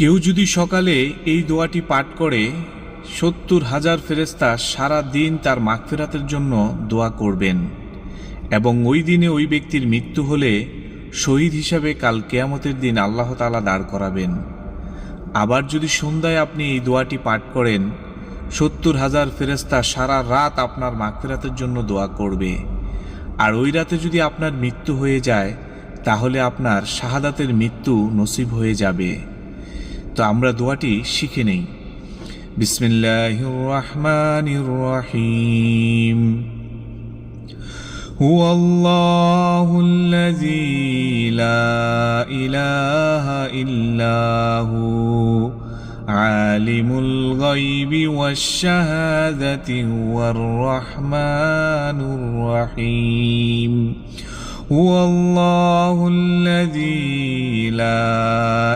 কেউ যদি সকালে এই দোয়াটি পাঠ করে, সত্তর হাজার ফেরেস্তা সারা দিন তার মাগফিরাতের জন্য দোয়া করবেন এবং ওই দিনে ওই ব্যক্তির মৃত্যু হলে শহীদ হিসাবে কাল কেয়ামতের দিন আল্লাহ তালা দাঁড় করাবেন। আবার যদি সন্ধ্যায় আপনি এই দোয়াটি পাঠ করেন, সত্তর হাজার ফেরেস্তা সারা রাত আপনার মাগফিরাতের জন্য দোয়া করবে। আর ওই রাতে যদি আপনার মৃত্যু হয়ে যায়, তাহলে আপনার শাহাদাতের মৃত্যু নসিব হয়ে যাবে। তো আমরা দোয়াটি শিখে নেই বিসমিল্লাহির রহমানির রহিম هو الله الذي لا إله إلا هو عالم الغيب والشهادة هو الرحمن الرحيم هو الله الذي لا